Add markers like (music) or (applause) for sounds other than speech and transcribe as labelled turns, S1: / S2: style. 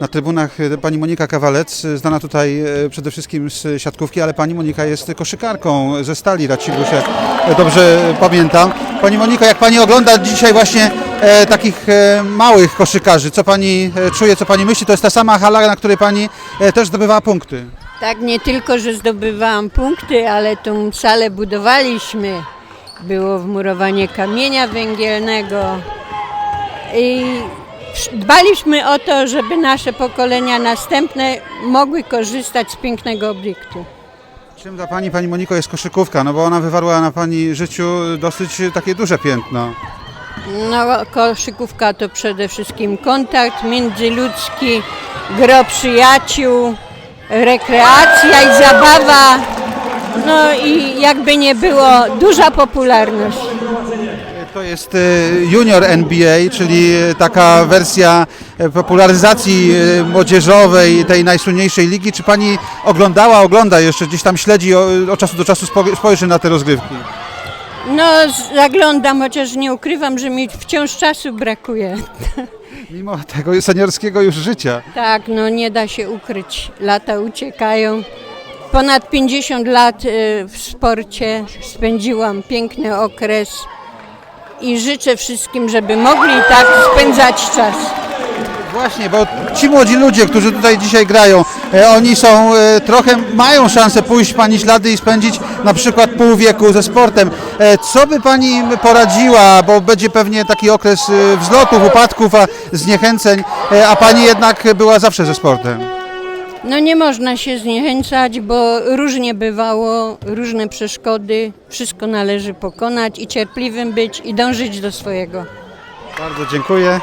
S1: Na trybunach e, pani Monika Kawalec, e, znana tutaj e, przede wszystkim z siatkówki, ale pani Monika jest koszykarką ze Stali Racibusie, e, dobrze pamiętam. Pani Moniko, jak pani ogląda dzisiaj właśnie e, takich e, małych koszykarzy, co pani czuje, co pani myśli? To jest ta sama hala, na której pani e, też zdobywała punkty.
S2: Tak, nie tylko, że zdobywałam punkty, ale tą salę budowaliśmy. Było wmurowanie kamienia węgielnego i dbaliśmy o to, żeby nasze pokolenia następne mogły korzystać z pięknego obiektu.
S1: Czym dla pani, pani Moniko, jest koszykówka? No bo ona wywarła na pani życiu dosyć takie duże piętno.
S2: No, koszykówka to przede wszystkim kontakt międzyludzki, gro przyjaciół, rekreacja i zabawa. No i jakby nie było, duża popularność.
S1: To jest e, Junior NBA, czyli taka wersja e, popularyzacji e, młodzieżowej tej najsłynniejszej ligi. Czy pani oglądała, ogląda jeszcze, gdzieś tam śledzi, od czasu do czasu spo- spojrzy na te rozgrywki?
S2: No, zaglądam, chociaż nie ukrywam, że mi wciąż czasu brakuje. (laughs)
S1: Mimo tego seniorskiego już życia.
S2: Tak, no nie da się ukryć. Lata uciekają. Ponad 50 lat w sporcie spędziłam piękny okres i życzę wszystkim, żeby mogli tak spędzać czas.
S1: Właśnie, bo ci młodzi ludzie, którzy tutaj dzisiaj grają, e, oni są e, trochę, mają szansę pójść pani ślady i spędzić na przykład pół wieku ze sportem. E, Co by pani poradziła, bo będzie pewnie taki okres wzlotów, upadków, a zniechęceń, a pani jednak była zawsze ze sportem.
S2: No nie można się zniechęcać, bo różnie bywało, różne przeszkody, wszystko należy pokonać i cierpliwym być i dążyć do swojego.
S1: Bardzo dziękuję.